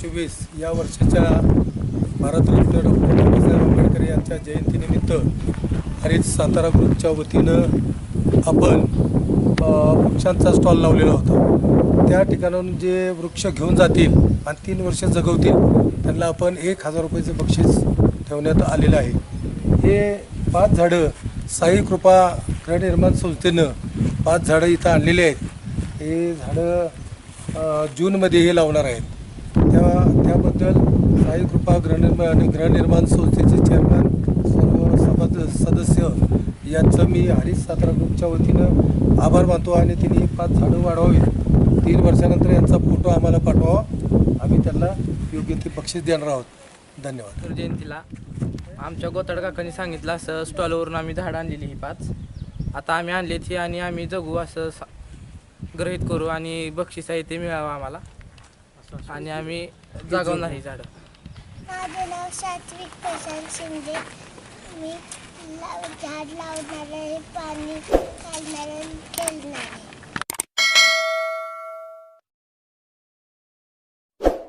चोवीस या वर्षाच्या भारतरत्न डॉक्टर बाबासाहेब आंबेडकर यांच्या जयंतीनिमित्त हरित सातारा ग्रुपच्या वतीनं आपण वृक्षांचा स्टॉल लावलेला होता. त्या ठिकाणाहून जे वृक्ष घेऊन जातील आणि तीन वर्ष जगवतील त्यांना आपण एक हजार रुपयाचं बक्षीस ठेवण्यात आलेलं आहे. हे पाच झाडं साई कृपा गृहनिर्माण संस्थेनं पाच झाडं इथं आणलेली आहेत. हे झाडं जूनमध्ये हे लावणार आहेत. त्या त्याबद्दल साई कृपा गृहनिर्माण गृहनिर्माण संस्थेचे चेअरमॅन सर्व सभा सदस्य यांचं मी हरीश सातारा ग्रुपच्या वतीनं आभार मानतो आणि तिने पाच झाडं वाढवावी तीन वर्षानंतर यांचा फोटो आम्हाला पाठवावा. आम्ही त्यांना योग्य ते बक्षीस देणार आहोत. धन्यवाद. तर जयंतीला आमच्या गोतडकाकांनी सांगितलं असं स्टॉलवरून आम्ही झाडं आणलेली ही पाच. आता आम्ही आणले ती आणि आम्ही जगू असं सा- करू आणि बक्षीस आहे ते मिळावं आम्हाला. आणि आम्ही जागवणार ही झाड. माझं नाव सात्विक प्रशांत शिंदे. मी झाड लावणार आहे पाणी काढणार खेळणार आहे.